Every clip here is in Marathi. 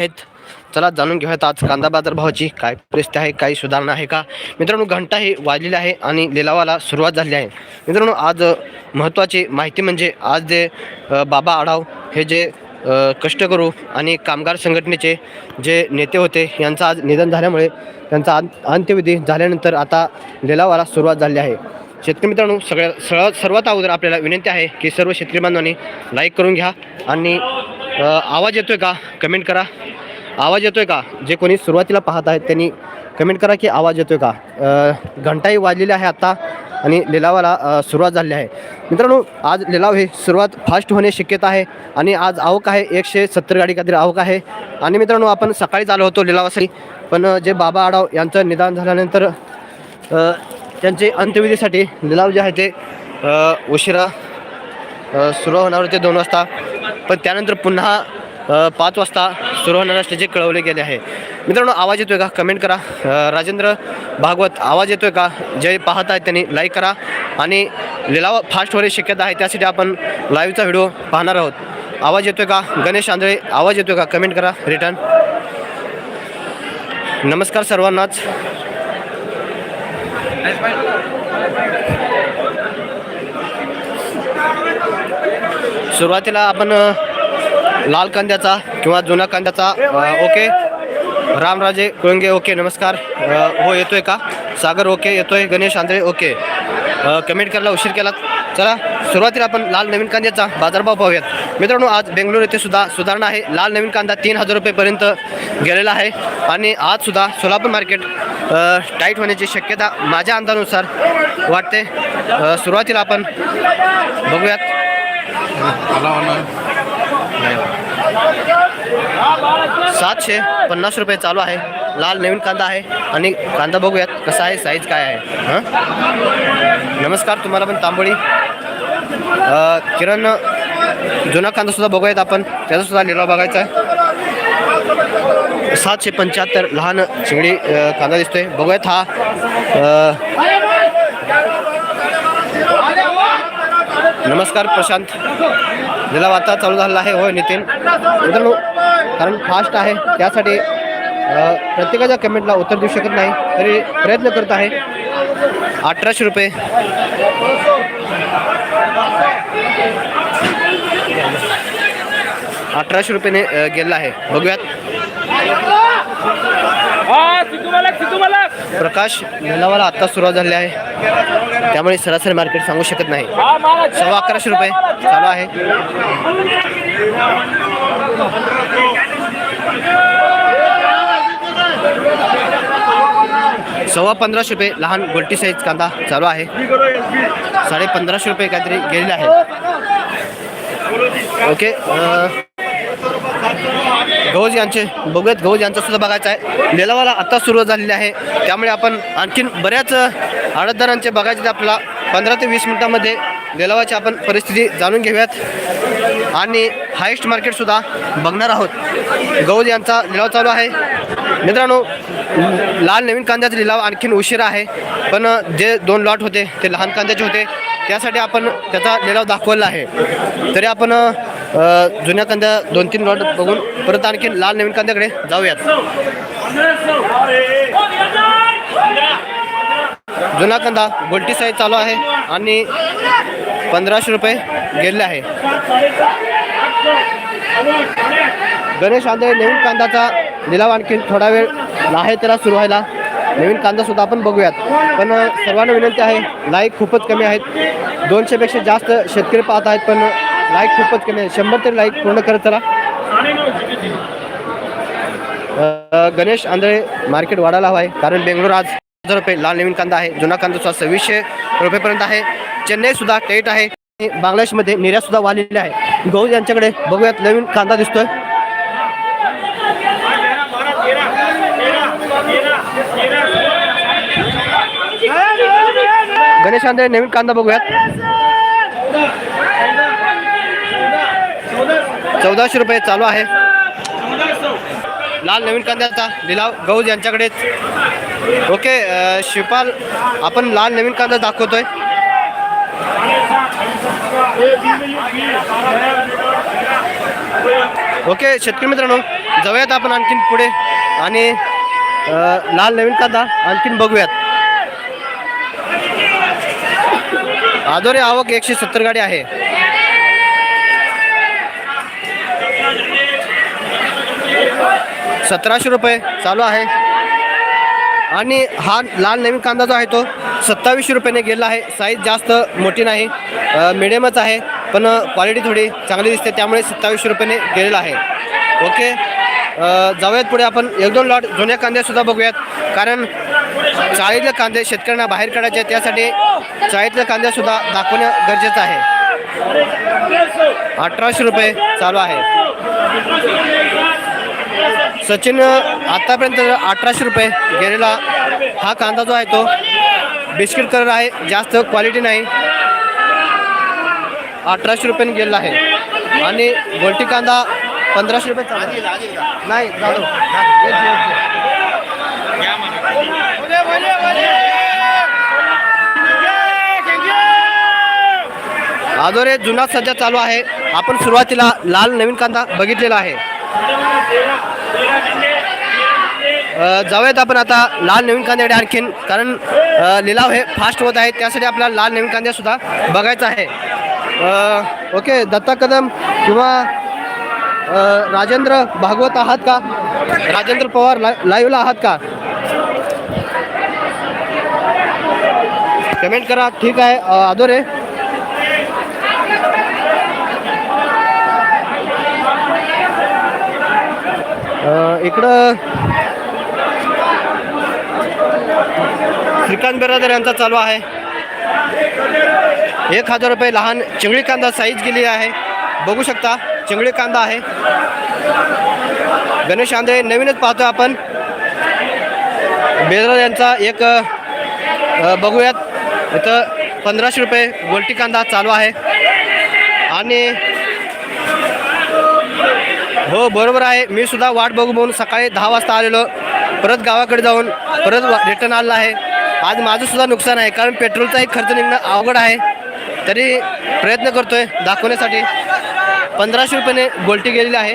आहेत. चला जाणून घेऊयात आज कांदा बाजार भावाची काय परिस्थिती आहे काही सुधारणा आहे का? मित्रांनो घंटा ही वाजलेली आहे आणि लिलावाला सुरुवात झाली आहे. मित्रांनो आज महत्त्वाची माहिती म्हणजे आज जे बाबा आढाव हे जे अ, कष्टकरू आणि कामगार संघटनेचे जे नेते होते यांचं आज निधन झाल्यामुळे त्यांचा अंत अंत्यविधी झाल्यानंतर आता लिलावाला सुरुवात झाली आहे. शेतकरी मित्रांनो सगळ्या सर्वात सर्वात अगोदर आपल्याला विनंती आहे की सर्व शेतकरी बांधवांनी लाईक करून घ्या आणि आवाज आवाज येतोय का? कमेंट करा. आवाज येतोय का? जे कोणी सुरुवातीला पाहत आहेत त्यांनी कमेंट करा की आवाज येतोय का? घंटाही वाजलेली आहे आत्ता आणि लिलावाला सुरुवात झाली आहे. मित्रांनो आज लिलाव हे सुरुवात फास्ट होणे शक्यता आहे आणि आज आवक आहे एकशे सत्तर गाडी काहीतरी आवक आहे. आणि मित्रांनो आपण सकाळीच आलो होतो लिलावासाठी पण जे बाबा आडाव यांचं निदान झाल्यानंतर त्यांचे अंत्यविधीसाठी लिलाव जे आहे ते उशिरा सुरू होणार होते दोन वाजता. पण त्यानंतर पुन्हा पाच वाजता सुरू होणार असल्याचे कळवले गेले आहे. मित्रांनो आवाज येतोय का? कमेंट करा. राजेंद्र भागवत आवाज येतोय का? जे पाहत आहेत त्यांनी लाईक करा. आणि लिलाव फास्ट होण्याची शक्यता आहे त्यासाठी आपण लाईव्हचा व्हिडिओ पाहणार आहोत. आवाज येतोय का? गणेश आंधळे आवाज येतोय का? कमेंट करा. रिटर्न नमस्कार सर्वांनाच. सुरुवातीला आपण लाल कांद्याचा किंवा जुना कांद्याचा ओके. रामराजे कुळंगे ओके नमस्कार. हो येतोय का? सागर ओके येतोय. गणेश आंधळे ओके. कमेंट करायला उशीर केला चला. सुरुवातीला आपण लाल नवीन कांद्याचा बाजारभाव पाहूयात. मित्रांनो आज बेंगलोर येथे सुद्धा सुधारणा आहे. लाल नवीन कांदा तीन हजार रुपयेपर्यंत गेलेला आहे आणि आज सुद्धा सोलापूर मार्केट टाईट होण्याची शक्यता माझ्या अंदानुसार वाटते. सुरुवातीला आपण बघूयात. सातशे पन्नास रुपये चालू आहे. लाल नवीन कांदा आहे आणि कांदा बघूयात कसा आहे साईज काय आहे. हां? नमस्कार तुम्हाला पण तांबोळी. किरण जुना कांदा सुद्धा बघूयात आपण. त्याचा सुद्धा लिलाव बघायचा आहे. सातशे पंच्याहत्तर लहान चिंगडी कांदा दिसतोय. बघूयात हा. नमस्कार प्रशांत. लिलाव आता चालू झालेला आहे. होय नितीन. मित्रांनो कारण फास्ट आहे. त्यासाठी प्रत्येकाच्या कमेंटला उत्तर देऊ शकत नाही. तरी प्रयत्न करत आहे. अठराशे रुपये. अठराशे रुपयाने गेलेला आहे. बघूयात. प्रकाश लिलावाला आत्ता सुरुवात झाली आहे. त्यामुळे सरासरी मार्केट सांगू शकत नाही. सव्वा अकराशे रुपये चालू आहे. सव्वा पंधराशे रुपये लहान गोल्टी साईज कांदा चालू आहे. साडे पंधराशे रुपये काहीतरी गेलेले आहे. ओके गौज यांचे बघूयात गौज यांचा सुद्धा बघायचा आहे. लिलावाला आत्ता सुरुवात झालेली आहे. त्यामुळे आपण आणखीन बऱ्याच आडतदारांचे बघायचे आपला. पंधरा ते वीस मिनटामध्ये लिलावाची आपण परिस्थिती जाणून घेऊयात. आणि हायेस्ट मार्केटसुद्धा बघणार आहोत. गौज यांचा लिलाव चालू आहे. मित्रांनो लाल नवीन कांद्याचा लिलाव आणखीन उशिरा आहे. पण जे दोन लॉट होते ते लहान कांद्याचे होते. त्यासाठी आपण त्याचा लिलाव दाखवला आहे. तरी आपण जुन्या कांद्या दोन तीन लॉट बघून परत आणखी लाल नवीन कांद्याकडे जाऊयात. जुना कांदा गोल्टी साईज चालू आहे आणि पंधराशे रुपये गेले आहे. गणेश आंधळे नवीन कांद्याचा लिलाव आणखी थोडा वेळ आहे त्याला सुरू व्हायला. नवीन कांदा सुद्धा आपण बघूयात. पण सर्वांना विनंती आहे लाईक खूपच कमी आहेत. दोनशेपेक्षा जास्त शेतकरी पाहत आहेत पण लाईक खूपच कमी आहे शंभर तरी लाईक पूर्ण करत चला. गणेश आंधळे मार्केट वाढायला हवं आहे कारण बेंगलोर आज हजार रुपये लाल नवीन कांदा आहे जुना कांदा सव्वीसशे रुपयेपर्यंत आहे चेन्नई सुद्धा टेट आहे बांगलादेशमध्ये निर्यात सुद्धा वाढलेली आहे. गहू यांच्याकडे बघूयात नवीन कांदा दिसतोय. गणेश आंधळे नवीन कांदा बघूयात. चौदाशे रुपये चालू आहे. लाल नवीन कांद्याचा लिलाव गौज यांच्याकडेच. ओके शिपाल शिवपाल आपण लाल नवीन कांदा दाखवतोय. ओके शेतकरी मित्रांनो जाऊयात आपण आणखीन पुढे आणि लाल नवीन कांदा आणखीन बघूयात. आदोरे आवक एकशे सत्तर गाडी आहे. सतराशे रुपये चालू आहे. आणि हा लाल नवीन कांदा जो आहे तो सत्तावीसशे रुपयाने गेला आहे. साईज जास्त मोठी नाही. मिडियमच आहे. पण क्वालिटी थोडी चांगली दिसते. त्यामुळे सत्तावीसशे रुपयाने गेलेला आहे. ओके जाऊयात पुढे आपण. एक दोन लॉट जुन्या कांद्यासुद्धा बघूयात. कारण चाळीतले कांदे शेतकऱ्यांना बाहेर काढायचे त्यासाठी चाळीतले कांद्यासुद्धा दाखवणं गरजेचं आहे. अठराशे रुपये चालू आहे. सचिन आतापर्यंत अठराशे रुपये गेलेला हा कांदा जो आहे तो बिस्किट कलर आहे जास्त क्वालिटी नाही. अठराशे रुपयाने गेलेला आहे. आणि गोलटी कांदा पंधराशे रुपये नाही आदोरे जुना सध्या चालू आहे. आपण सुरुवातीला लाल नवीन कांदा बघितलेला आहे. जाऊयात आपण आता लाल नवीन कांद्याकडे आणखीन कारण लिलाव हे फास्ट होत आहे त्यासाठी आपल्याला लाल नवीन कांद्या सुद्धा बघायचा आहे. ओके दत्ता कदम किंवा राजेंद्र भागवत आहात का? राजेंद्र पवार ला लाईव्हला आहात का? कमेंट करा ठीक आहे आदोरे. इकडं श्रीकांत बिरादर यांचा चालू आहे. एक हजार रुपये लहान चिंगळी कांदा साईज गेली आहे. बघू शकता चिंगळी कांदा आहे. गणेश आंधळे नवीनच पाहतो आपण. बेदर यांचा एक बघूयात. इथं पंधराशे रुपये गोलटी कांदा चालू आहे. आणि हो बरोबर आहे. मी सुद्धा वाट बघू म्हणून सकाळी दहा वाजता आलेलो. परत गावाकडे जाऊन परत रिटर्न आलेला आहे. आज माझं सुद्धा नुकसान आहे कारण पेट्रोलचाही खर्च निघणं अवघड आहे. तरी प्रयत्न करतोय दाखवण्यासाठी. पंधराशे रुपयाने गोलटी गेलेली आहे.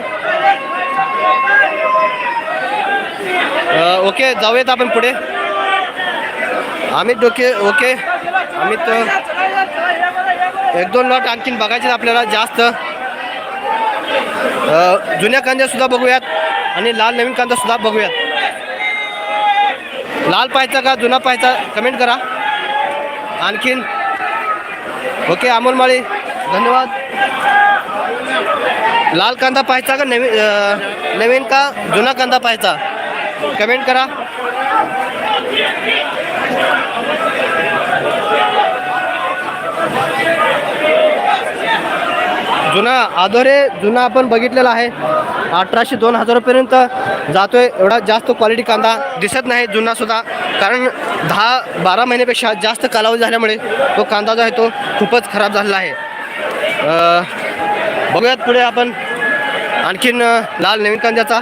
ओके जाऊयात आपण पुढे. अमित डोके ओके. अमित एक दोन लॉट आणखीन बघायचे आहेत आपल्याला जास्त. जुन्या कांद्यासुद्धा बघूयात आणि लाल नवीन कांदा सुद्धा बघूयात. लाल पाहायचा का जुना पाहायचा? कमेंट करा. आणखीन. ओके अमोल माळी धन्यवाद. लाल कांदा पाहायचा का नवीन नवीन का जुना कांदा पाहायचा? कमेंट करा. जुना आधोरे जुना आपण बघितलेला आहे. अठराशे दोन हजारापर्यंत जातो जातोय. एवढा जास्त क्वालिटी कांदा दिसत नाही जुनासुद्धा कारण दहा बारा महिन्यापेक्षा जास्त कालावधी झाल्यामुळे तो कांदा जो आहे तो खूपच खराब झालेला आहे. बघूयात पुढे आपण. आणखीन लाल नवीन कांद्याचा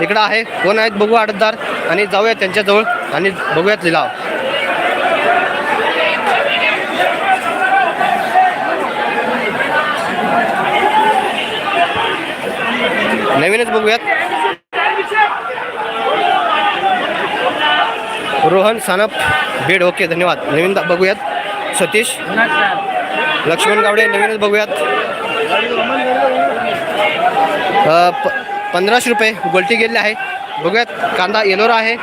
इकडं आहे. कोण आहेत? बघू आडतदार. आणि जाऊयात त्यांच्याजवळ आणि बघूयात लिलाव. नवीनच बघूयात. रोहन सानप बेड ओके धन्यवाद. नवीन बघूयात. सतीश लक्ष्मण गावडे नवीनच बघूयात. प पंधराशे रुपये गोलटी गेलेली आहे. बघूयात कांदा येलोरा आहे.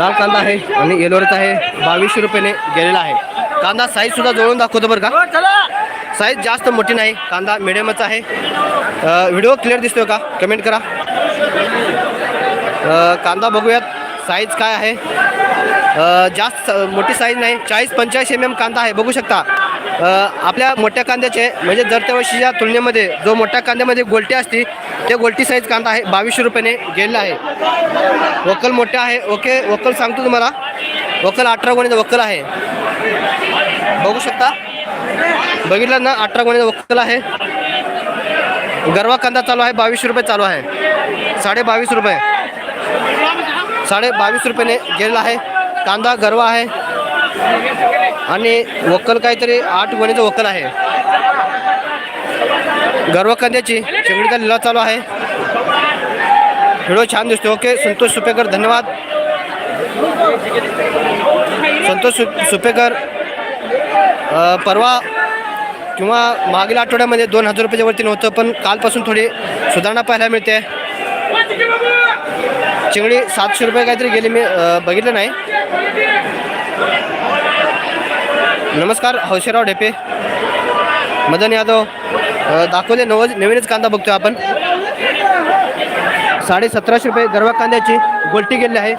लाल कांदा आहे आणि येलोरचा आहे. बावीसशे रुपयाने गेलेला आहे. कांदा साईज सुद्धा जोडून दाखवतो बरं का. साईज जास्त मोठी नाही. कांदा मिडियमच आहे. व्हिडिओ क्लिअर दिसतोय का? कमेंट करा. कांदा बघूयात. साईज काय आहे? जास्त मोठी साईज नाही. चाळीस पंचेचाळीस एम एम कांदा आहे. बघू शकता. आपल्या मोठ्या कांद्याचे म्हणजे दर त्या वर्षीच्या तुलनेमध्ये जो मोठ्या कांद्यामध्ये गोलटी असते ते गोलटी साईज कांदा आहे बावीसशे रुपयाने गेलेला आहे. वकल मोठे आहे. ओके वकल सांगतो तुम्हाला. वकल अठरा गुण्याचं वकल आहे. बघू शकता? बघितलं ना अठरा गुण्याचं वकल आहे. गरवा कांदा चालू आहे बावीसशे रुपये चालू आहे. साडे बावीस रुपये. साडे बावीस रुपयाने गेलेला आहे. कांदा गरवा आहे. आणि वक्कल काहीतरी आठ गोणीचं वक्कल आहे. गर्व कांद्याची चिंगडीचा लिलाव चालू आहे. व्हिडिओ छान दिसतो ओके संतोष सुपेकर धन्यवाद. संतोष सु सुपेकर परवा किंवा मागील आठवड्यामध्ये दोन हजार रुपयाच्या वरती नव्हतं पण कालपासून थोडी सुधारणा पाहायला मिळते. चिंगडी सातशे रुपये काहीतरी गेली मी बघितलं नाही. नमस्कार हौशेराव ढेपे मदन यादव. दाखवले नवज नवीनच कांदा बघतोय आपण. साडे सतराशे रुपये गरव्या कांद्याची गोलटी गेलेली आहे.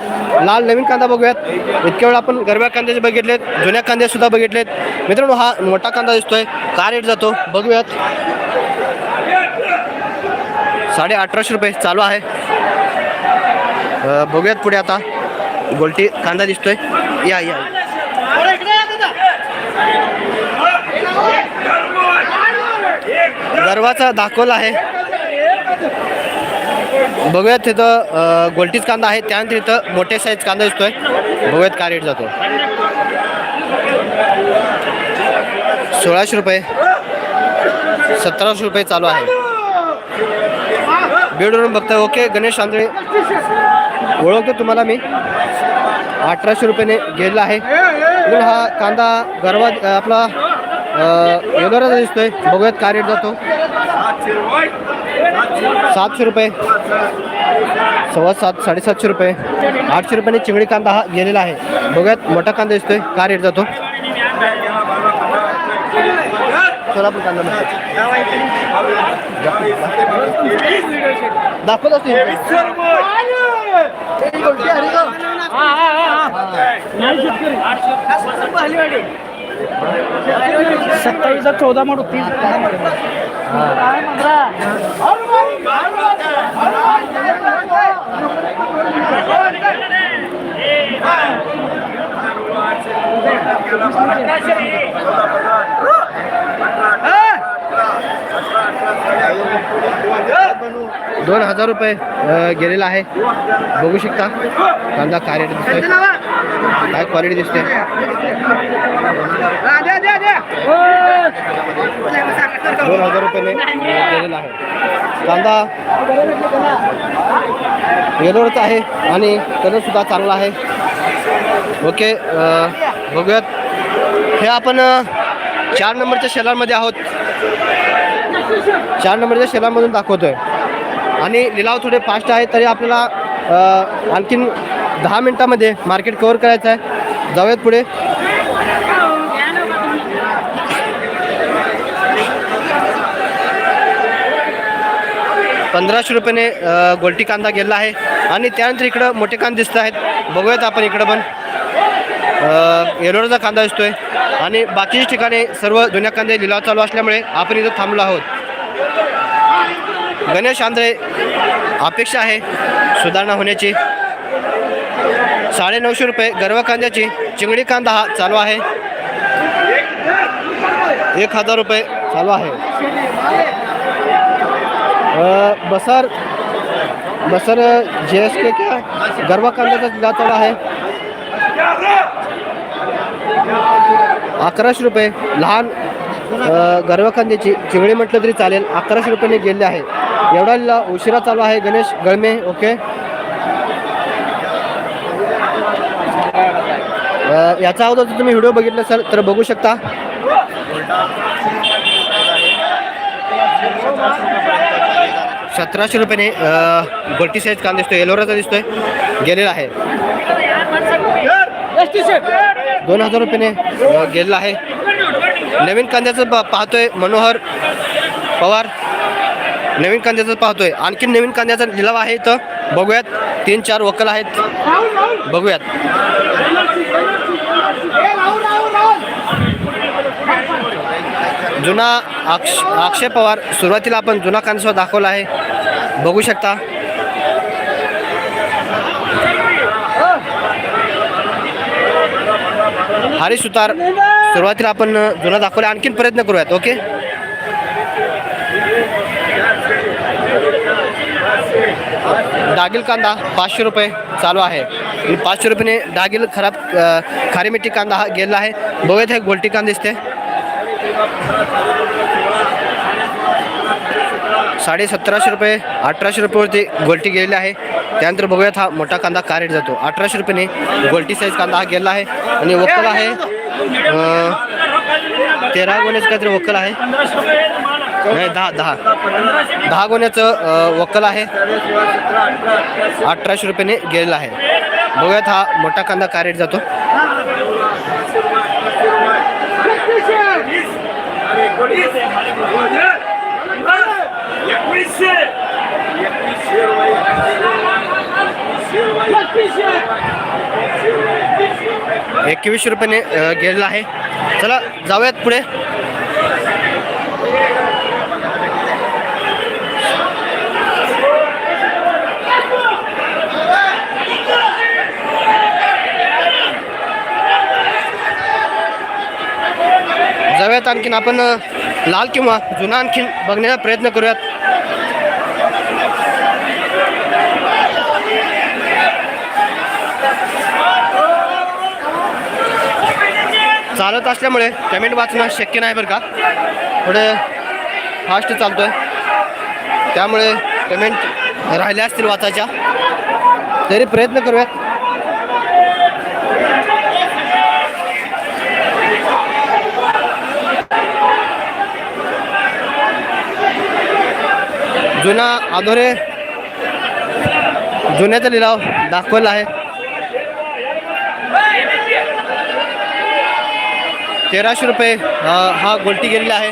लाल नवीन कांदा बघूयात. इतक्या वेळा आपण गरव्या कांद्याचे बघितलेत जुन्या कांद्यासुद्धा बघितलेत. मित्रांनो हा मोठा कांदा दिसतोय. का रेट जातो? बघूयात. साडे अठराशे रुपये चालू आहे. बघूयात पुढे आता. गोलटी कांदा दिसतोय. या या. गरवाचा दाखवला आहे. बघूयात तिथं गोलटीच कांदा आहे. त्यानंतर इथं मोठे साईज कांदा दिसतोय. बघूयात काय रेट जातो. सोळाशे रुपये. सतराशे रुपये चालू आहे. बेडवरून बघताय. ओके गणेश आंधळे ओळखतो तुम्हाला मी. अठराशे रुपयाने गेलेला आहे. हा कांदा गरवा आपला येलोराचा दिसतोय. बघूयात काय रेट जातो. सातशे रुपये. सव्वा सात साडेसातशे रुपये. आठशे रुपयाने चिंगडी कांदा हा गेलेला आहे. बघूयात मोठा कांदा दिसतोय. का रेट जातो. सोलापूर कांदा. दाखवत असते सत्तावीस चौदा मोड तीस. दोन हजार रुपये गेलेला आहे. बघू शकता. कांदा कार्य काय क्वालिटी दिसते? दोन हजार रुपयाने गेलेला आहे. कांदा येलोरचा आहे आणि कलर सुद्धा चांगला आहे. ओके बघूयात. हे आपण चार नंबरच्या शेलारमध्ये आहोत. चार नंबरच्या शेलारमधून दाखवतोय. आणि लिलाव थोडे फास्ट आहे तरी आपल्याला आणखीन दहा मिनटामध्ये मार्केट कव्हर करायचं आहे. जाऊयात पुढे. पंधराशे रुपयाने गोलटी कांदा गेला आहे. आणि त्यानंतर इकडं मोठे कांदे दिसत आहेत. बघूयात आपण इकडं पण. येलोराचा कांदा दिसतोय. आणि बाकीच्या ठिकाणी सर्व जुन्या कांदे लिलाव चालू असल्यामुळे आपण इथं थांबलो आहोत. गणेश आंध्रे अपेक्षा आहे सुधारणा होण्याची. साडे नऊशे रुपये. गर्व कांद्याची. चिंगडी कांदा हा चालू आहे. एक हजार रुपये चालू आहे. बसर बसर जे एस के क्या गरवा कांद्याचा जिल्हा चालू आहे. अकराशे रुपये. लहान गर्व गरवा कांद्याची. चिंगडी म्हटलं तरी चालेल. अकराशे रुपयाने गेले आहे. एवढा उशिरा चालू आहे गणेश गळमे. ओके. याचा अगोदर जर तुम्ही व्हिडिओ बघितला सर तर बघू शकता. सतराशे रुपयाने अ, गोल्टी साईज कांदा दिसतोय एलोराचा दिसतोय गेलेला आहे. दोन हजार रुपयाने गेलेला आहे. नवीन कांद्याचं पाहतोय मनोहर पवार. नवीन कांद्याचं पाहतोय. आणखी नवीन कांद्याचा लिलाव आहे तर बघूयात तीन चार वकल आहेत. बघूयात. जुना अक्ष अक्षय पवार. सुरुवातीला आपण जुना कांदा दाखवला आहे. बघू शकता. हरी सुतार. सुरुवातीला आपण जुना दाखवला. आणखीन प्रयत्न करूयात ओके? डागिल कांदा पाचशे रुपये चालू आहे. आणि पाचशे रुपयाने डागिल खराब खारी मिठी कांदा हा गेलेला आहे. बघूयात हे गोलटी कांदा दिसते साडे सतराशे रुपये अठराशे रुपयेवरती गोलटी गेलेली आहे. त्यानंतर बघूयात हा मोठा कांदा का रेट जातो. अठराशे रुपयाने गोलटी साईज कांदा हा गेलेला आहे. आणि वक्कल आहे तेरा गोण्याचं काहीतरी वक्कल आहे. नाही दहा दहा. दहा गोण्याचं वक्कल आहे. अठराशे रुपयाने गेलेला आहे. बघूयात हा मोठा कांदा का रेट जातो. एकवीसशे रुपयाने गेलेला आहे. चला जाऊयात पुढे. जाऊयात आणखीन आपण लाल किंवा जुना आणखीन बघण्याचा प्रयत्न करूयात. चालत असल्यामुळे पेमेंट वाचणं शक्य नाही बरं का. थोडं फास्ट चालतोय. त्यामुळे पेमेंट राहिल्या असतील वाचायच्या. तरी प्रयत्न करूयात. जुना आधोरे जुन्याचा लिलाव दाखवला आहे. तेराशे रुपये हा गोलटी गेलेला आहे.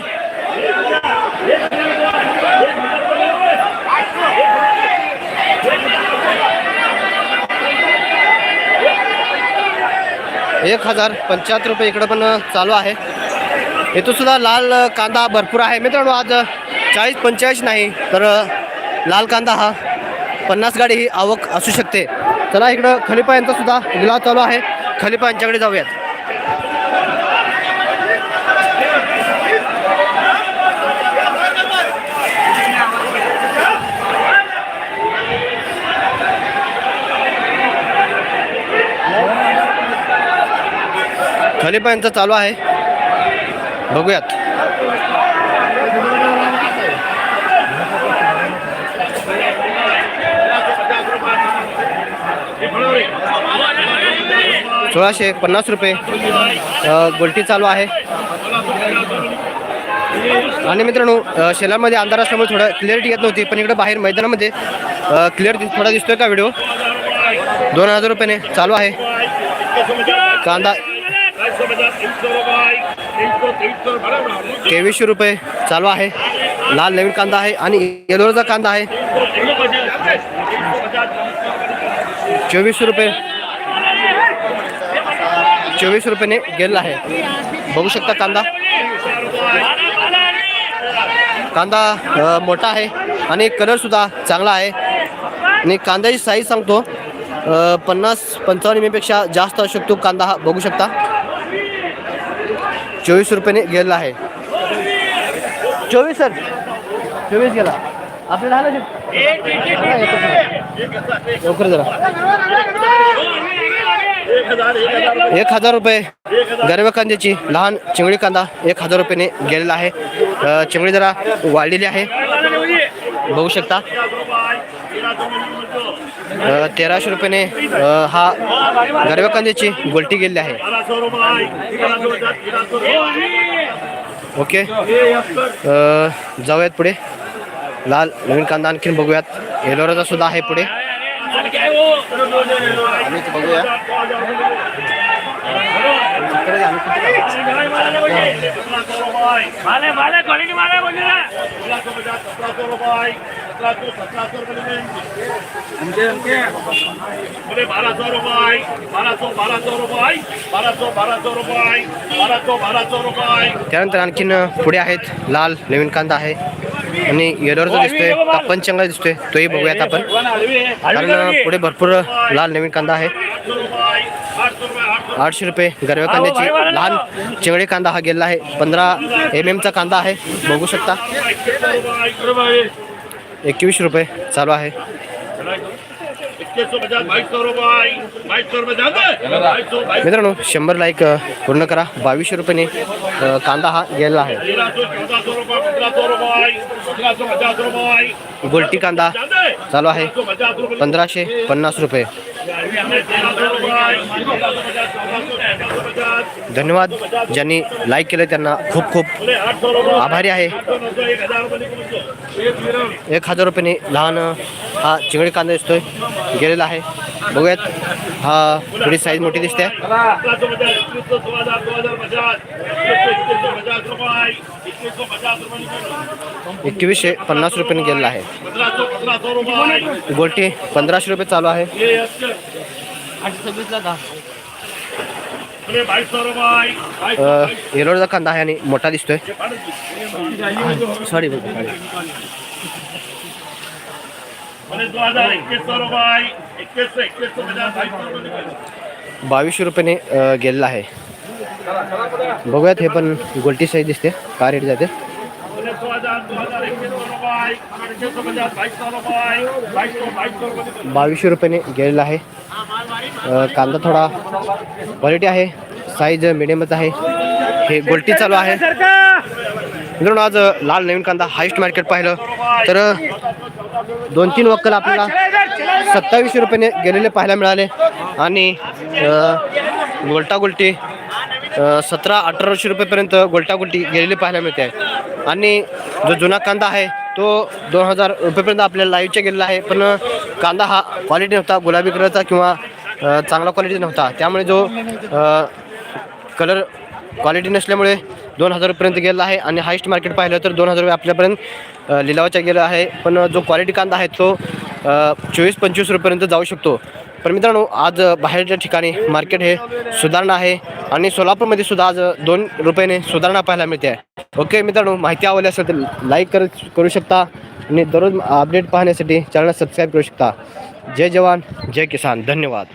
एक हजार पंच्याहत्तर रुपये इकडं पण चालू आहे. इथं सुद्धा लाल कांदा भरपूर आहे. मित्रांनो आज चाळीस पंचेचाळीस नाही तर लाल कांदा हा पन्नास गाडी ही आवक असू शकते. चला इकडं खलिपा यांचा सुद्धा लिलाव चालू आहे. खलिपा यांच्याकडे जाऊयात. खलिपा यांचा चालू आहे. बघूयात. सोळाशे पन्नास रुपये अ, गोलटी चालू आहे. आणि मित्रांनो शेलामध्ये अंधार असल्यामुळे थोडं क्लिअरिटी येत नव्हती पण इकडे बाहेर मैदानामध्ये क्लिअर थोडा दिसतोय का व्हिडिओ दोन हजार रुपयाने चालू आहे. कांदा तेवीसशे रुपये चालू आहे. लाल नवीन कांदा आहे आणि येलोरचा कांदा आहे. चोवीसशे रुपये चोवीस रुपयाने गेलेला आहे. बघू शकता कांदा. कांदा मोठा आहे आणि कलरसुद्धा चांगला आहे. आणि कांद्याची साईज सांगतो पन्नास पंचावन्न एमपेक्षा जास्त असू शकतो कांदा हा बघू शकता. चोवीस रुपयाने गेलेला आहे. चोवीस सर. चोवीस गेला. आपल्याला लवकर जरा. एक हजार रुपये. गरव्या कांद्याची लहान चिंगळी कांदा एक हजार रुपयाने गेलेला आहे. चिंगळी जरा वाढलेली आहे. बघू शकता. तेराशे रुपयाने हा गरव्या कांद्याची गोलटी गेलेली आहे. ओके. जाऊयात पुढे. लाल नवीन कांदा आणखीन बघूयात. एलोराचा सुद्धा आहे पुढे. आम्ही बघूया. बोले बारह सौ रुपये सौ सौ रुपये बारह सौ बारह सौ रुपये बारह सौ बारह सौ रुपये. त्यानंतर आणखीन पुढे आहेत लाल नवीन कांदा आहे. आणि येलोरचा दिसतोय कापन चंगा दिसतोय. तोही बघूयात आपण. कारण पुढे भरपूर लाल नवीन कांदा आहे. आठशे रुपये गरव्या कांद्याची लहान चिंगडी कांदा हा गेलेला आहे. पंधरा एम एमचा कांदा आहे. बघू शकता. एकवीस रुपये चालू आहे. मित्रांनो शंभर लाईक पूर्ण करा. बावीसशे रुपयाने कांदा हा गेलेला आहे. गोल्टी कांदा चालू आहे. पंधराशे पन्नास रुपये. धन्यवाद ज्यांनी लाईक केलं त्यांना खूप खूप आभारी आहे. एक हजार एक हजार रुपयाने लहान हा चिंगडी कांदा दिसतोय गेलेला आहे. बघूयात हा थोडी साईज मोठी दिसते. एकवीसशे पन्नास रुपयाने गेलेला आहे. गोल्टी पंधराशे रुपये चालू आहे. येलोचा कांदा आहे आणि मोठा दिसतोय. सॉरी बावीसशे रुपयाने गेलेला आहे. बघूयात हे पण गोल्टी साईज दिसते. का रेट जाते? बावीसशे रुपयाने गेलेला आहे. कांदा थोडा क्वालिटी आहे साईज मिडियमच आहे. हे गोल्टी चालू आहे. मित्रांनो आज लाल नवीन कांदा हायस्ट मार्केट पाहिलं. तर दोन तीन वक्कल आपल्याला सत्तावीसशे रुपयाने गेलेले पाहायला मिळाले. आणि गोलटा गोलटी गोल्टी सतरा अठराशे रुपयेपर्यंत गोल्टा गेलेली पाहायला मिळते. आहे आणि जो जुना कांदा आहे तो दोन हजार रुपयेपर्यंत आपल्याला लाईव्हच्या गेलेला आहे. पण कांदा हा क्वालिटी नव्हता गुलाबी कलरचा किंवा चांगला क्वालिटी नव्हता. त्यामुळे जो कलर क्वालिटी नसल्यामुळे दोन हजार रुपयेपर्यंत गेला आहे. आणि हायस्ट मार्केट पाहिलं तर दोन हजार रुपये आपल्यापर्यंत लिलावाच्या गेला आहे. पण जो क्वालिटी कांदा आहे तो चोवीस पंचवीस रुपयेपर्यंत जाऊ शकतो. पण मित्रांनो आज बाहेरच्या ठिकाणी मार्केट हे सुधारणा आहे आणि सोलापूरमध्ये सुद्धा आज दोन रुपयाने सुधारणा पाहायला मिळते. आहे ओके मित्रांनो माहिती आवडली असेल तर लाईक कर करू शकता आणि दररोज अपडेट पाहण्यासाठी चॅनल सबस्क्राईब करू शकता. जय जवान जय किसान. धन्यवाद.